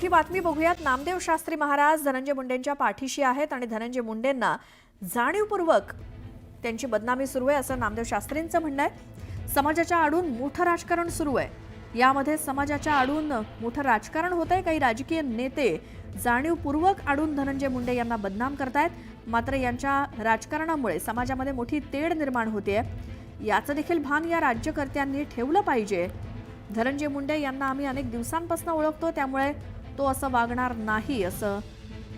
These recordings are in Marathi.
ही बातमी बघूयात. नामदेव शास्त्री महाराज धनंजय मुंडेंच्या पाठीशी आहेत आणि धनंजय मुंडेंना जाणीवपूर्वक त्यांची बदनामी सुरू आहे असं नामदेव शास्त्रींचं म्हणणं आहे. समाजाच्या आडून मोठं राजकारण सुरू आहे. यामध्ये समाजाच्या आडून मोठं राजकारण होत आहे. काही राजकीय नेते जाणीवपूर्वक आडून धनंजय मुंडे यांना बदनाम करतायत. मात्र यांच्या राजकारणामुळे समाजामध्ये मोठी तेढ निर्माण होते याचं देखील भान या राज्यकर्त्यांनी ठेवलं पाहिजे. धनंजय मुंडे यांना आम्ही अनेक दिवसांपासून ओळखतो. त्यामुळे तो असं वागणार नाही असं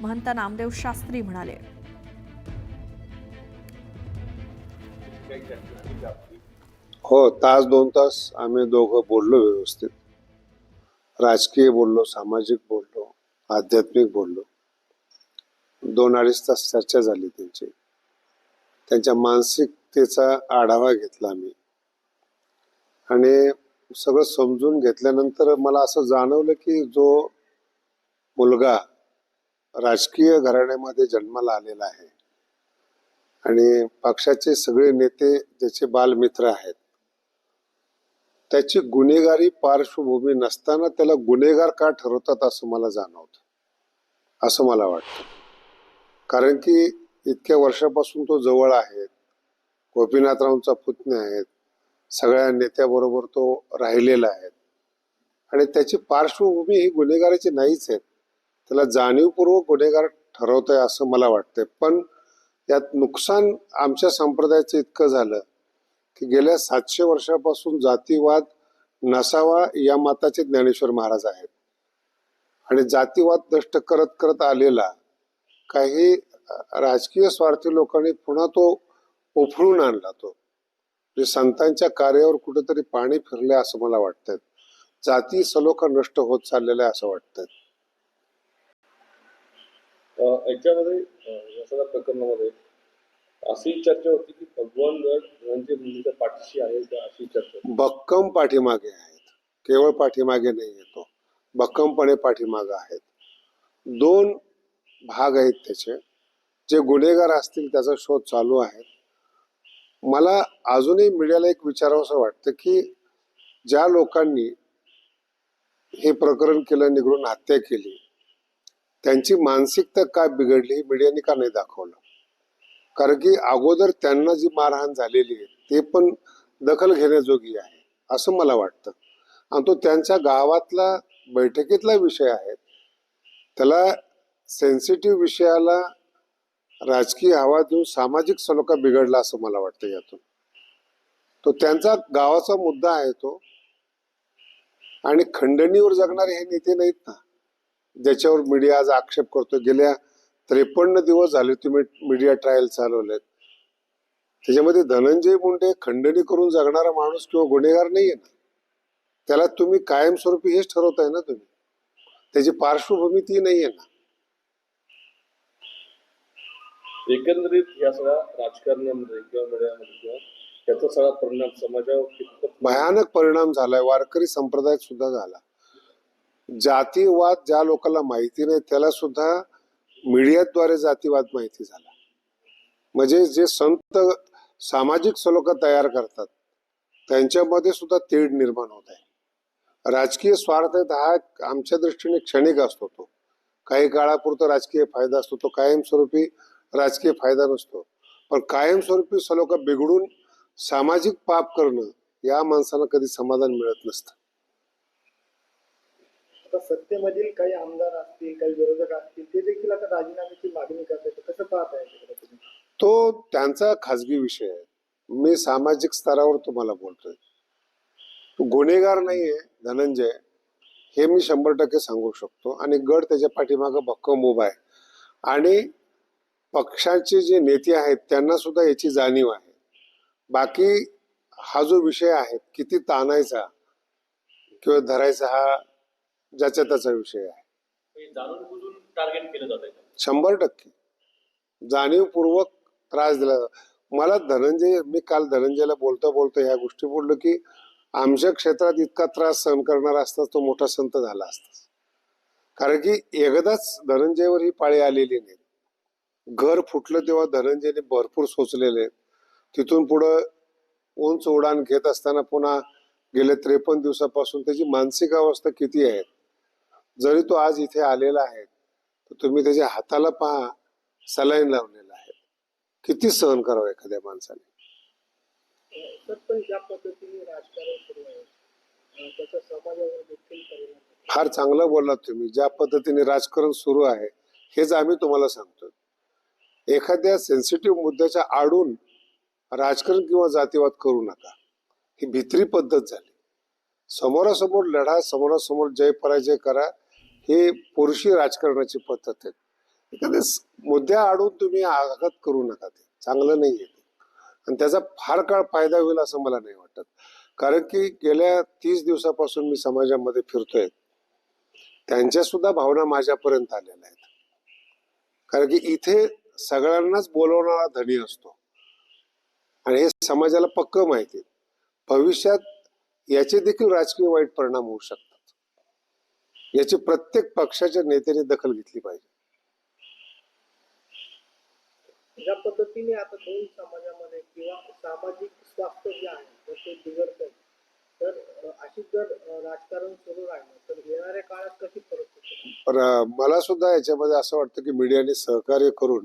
महंत नामदेव शास्त्री म्हणाले. हो तास दोन तास आम्ही दोघं बोललो व्यवस्थित. राजकीय बोललो सामाजिक बोललो आध्यात्मिक बोललो. दोन अडीच तास चर्चा झाली त्यांची. त्यांच्या मानसिकतेचा आढावा घेतला मी आणि सगळं समजून घेतल्यानंतर मला असं जाणवलं की जो मुलगा राजकीय घराण्यामध्ये जन्माला आलेला आहे. आणि पक्षाचे सगळे नेते ज्याचे बालमित्र आहेत. त्याची गुन्हेगारी पार्श्वभूमी नसताना त्याला गुन्हेगार का ठरवतात असं मला जाणवतं. असं मला वाटतं. कारण की इतक्या वर्षापासून तो जवळ आहे. गोपीनाथरावचा पुतण्या आहेत. सगळ्या नेत्याबरोबर तो राहिलेला आहे. आणि त्याची पार्श्वभूमी ही गुन्हेगाराची नाहीच आहे. त्याला जाणीवपूर्वक गुन्हेगार ठरवत आहे असं मला वाटतंय. पण यात नुकसान आमच्या संप्रदायाचं इतकं झालं की गेल्या सातशे वर्षापासून जातीवाद नसावा या मताचे ज्ञानेश्वर महाराज आहेत. आणि जातीवाद नष्ट करत करत आलेला काही राजकीय स्वार्थी लोकांनी पुन्हा तो उफळून आणला तो. म्हणजे संतांच्या कार्यावर कुठेतरी पाणी फिरले असं मला वाटतंय. जाती सलोखा नष्ट होत चाललेल्या आहे असं वाटतंय. याच्यामध्ये या सगळ्या प्रकरणामध्ये अशी चर्चा होती की भगवान गड म्हणजे धनंजय मुंडेच्या पाठीशी आहे का अशी चर्चा भक्कम पाठीमागे आहेत. केवळ पाठीमागे नाही येतो भक्कमपणे पाठीमागे आहेत. दोन भाग आहेत त्याचे. जे गुन्हेगार असतील त्याचा शोध चालू आहे. मला अजूनही मीडियाला एक विचारावंसं वाटतं की ज्या लोकांनी हे प्रकरण केलं निघडून हत्या केली त्यांची मानसिकता काय बिघडली ही मीडियाने का नाही दाखवलं? कारण की अगोदर त्यांना जी मारहाण झालेली आहे ते पण दखल घेण्याजोगी आहे असं मला वाटतं. आणि तो त्यांच्या गावातला बैठकीतला विषय आहे. त्याला सेन्सिटिव्ह विषयाला राजकीय हवा देऊन सामाजिक सलोखा बिघडला असं मला वाटतं यातून. तो त्यांचा गावाचा मुद्दा आहे तो. आणि खंडणीवर जगणारे हे नेते नाहीत ना. ज्याच्यावर मीडिया आज आक्षेप करतो गेल्या त्रेपन्न दिवस झाले तुम्ही मीडिया ट्रायल चालवलेत. त्याच्यामध्ये धनंजय मुंडे खंडणी करून जगणारा माणूस किंवा गुन्हेगार नाहीये ना. त्याला तुम्ही कायमस्वरूपी हेच ठरवताय ना तुम्ही. त्याची पार्श्वभूमी ती नाहीये ना. एकंदरीत या सगळ्या राजकारणामध्ये किंवा मीडियामध्ये किंवा त्याचा सगळा परिणाम समाजावर भयानक परिणाम झालाय. वारकरी संप्रदायात सुद्धा झाला. जातीवाद ज्या लोकांना माहिती नाही त्याला सुद्धा मीडियाद्वारे जातीवाद माहिती झाला. म्हणजे जे संत सामाजिक सलोखा तयार करतात त्यांच्यामध्ये सुद्धा तेढ निर्माण होत आहे. राजकीय स्वार्थ हा आमच्या दृष्टीने क्षणिक असतो तो. काही काळापुरता राजकीय फायदा असतो तो कायमस्वरूपी राजकीय फायदा नसतो. पण कायमस्वरूपी सलोखा बिघडून सामाजिक पाप करणं या माणसाला कधी समाधान मिळत नसतं. आता सत्तेमधील काही आमदार असतील काही विरोधक असतील ते देखील आता राजीनाम्याची मागणी करतात कसं पाहत आहे तो त्यांचा खाजगी विषय आहे. मी सामाजिक स्तरावर तुम्हाला बोलतोय. तो गुन्हेगार नाहीये धनंजय. हे मी शंभर टक्के सांगू शकतो. आणि गड त्याच्या पाठीमागं भक्कम उभा आहे. आणि पक्षाचे जे नेते आहेत त्यांना सुद्धा याची जाणीव आहे. बाकी हा जो विषय आहे किती ताणायचा किंवा धरायचा हा ज्याच्या त्याचा विषय आहे. टार्गेट केलं जात शंभर टक्के. जाणीवपूर्वक त्रास दिला जातो. मला धनंजय मी काल धनंजयला बोलता बोलता ह्या गोष्टी बोललो की आमच्या क्षेत्रात इतका त्रास सहन करणारा असता तो मोठा संत झाला असता. कारण की एकदाच धनंजयवर ही पाळी आलेली नाही. घर फुटलं तेव्हा धनंजयने भरपूर सोचलेले. तिथून पुढं उंच उडान घेत असताना पुन्हा गेल्या त्रेपन्न दिवसापासून त्याची मानसिक अवस्था किती आहे? जरी तो आज इथे आलेला आहे तर तुम्ही त्याच्या हाताला पहा सलाईन लावलेला आहे. किती सहन करावं एखाद्या माणसाने? फार चांगलं बोललात तुम्ही. ज्या पद्धतीने राजकारण सुरू आहे हेच आम्ही तुम्हाला सांगतो. एखाद्या सेन्सिटिव्ह मुद्द्याच्या आडून राजकारण किंवा जातीवाद करू नका. ही भित्री पद्धत झाली. समोरासमोर लढा समोरासमोर जय पराजय करा हे पुरुषी राजकारणाची पद्धत आहे एखाद्या मुद्द्या आडून तुम्ही आघात करू नका ते. चांगलं नाही आहे आणि त्याचा फार काळ फायदा होईल असं मला नाही वाटत. कारण की गेल्या तीस दिवसापासून मी समाजामध्ये फिरतोय. त्यांच्या सुद्धा भावना माझ्यापर्यंत आलेल्या आहेत. कारण की इथे सगळ्यांनाच बोलवणारा धनी असतो. आणि हे समाजाला पक्क माहिती भविष्यात याचे देखील राजकीय वाईट परिणाम होऊ शकतात. याची प्रत्येक पक्षाच्या नेत्याने दखल घेतली पाहिजे ज्या पद्धतीने आता दोन समाजामध्ये किंवा सामाजिक स्वास्थ्य जे आहे ते बिघडत तर अशी जर राजकारण सुरू राहिलं तर येणाऱ्या काळात कशी परिस्थिती? पण मला सुद्धा याच्यामध्ये असं वाटतं की मीडियाने सहकार्य करून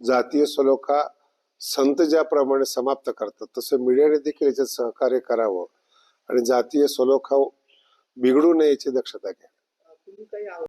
जातीय सलोखा संत ज्याप्रमाणे समाप्त करतात तसं मीडियाने देखील याच्यात सहकार्य करावं आणि जातीय सलोखा बिघडू नये याची दक्षता घ्या अं, तुम्ही काही आव्हान